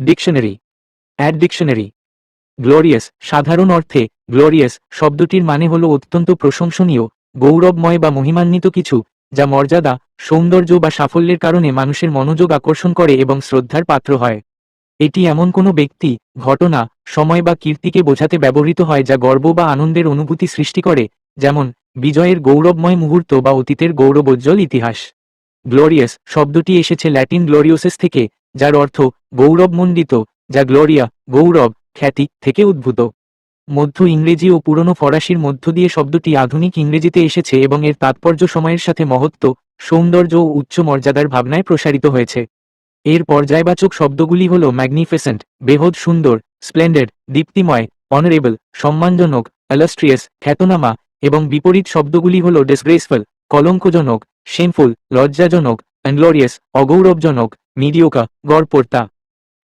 Dictionary add dictionary glorious সাধারণ অর্থে glorious শব্দটির মানে হল অত্যন্ত প্রশংসনীয়, গৌরবময় বা মহিমান্বিত কিছু, যা মর্যাদা, সৌন্দর্য বা সাফল্যের কারণে মানুষের মনোযোগ আকর্ষণ করে এবং শ্রদ্ধার পাত্র হয়। এটি এমন কোনো ব্যক্তি, ঘটনা, সময় বা কীর্তিকে বোঝাতে ব্যবহৃত হয় যা গর্ব বা আনন্দের অনুভূতি সৃষ্টি করে, যেমন, বিজয়ের গৌরবময় মুহূর্ত বা অতীতের গৌরবোজ্জ্বল ইতিহাস। গ্লোরিয়াস শব্দটি এসেছে ল্যাটিন গ্লোরিওসেস থেকে যার অর্থ গৌরবমণ্ডিত যা গ্লোরিয়া গৌরব, খ্যাতি থেকে উদ্ভূত। মধ্য ইংরেজি ও পুরনো ফরাসির মধ্য দিয়ে শব্দটি আধুনিক ইংরেজিতে এসেছে এবং এর তাৎপর্য সময়ের সাথে মহত্ব, সৌন্দর্য ও উচ্চ মর্যাদার ভাবনায় প্রসারিত হয়েছে। এর পর্যায়বাচক শব্দগুলি হল ম্যাগনিফিসেন্ট বেহদ সুন্দর স্প্লেন্ডেড দীপ্তিময় অনারেবল সম্মানজনক অ্যালাস্ট্রিয়াস খ্যাতনামা এবং বিপরীত শব্দগুলি হল ডিসগ্রেসফুল কলঙ্কজনক শেমফুল লজ্জাজনক অ্যান্ডগ্লোরিয়াস অগৌরবজনক। मीडियो का गौर पोर्ता।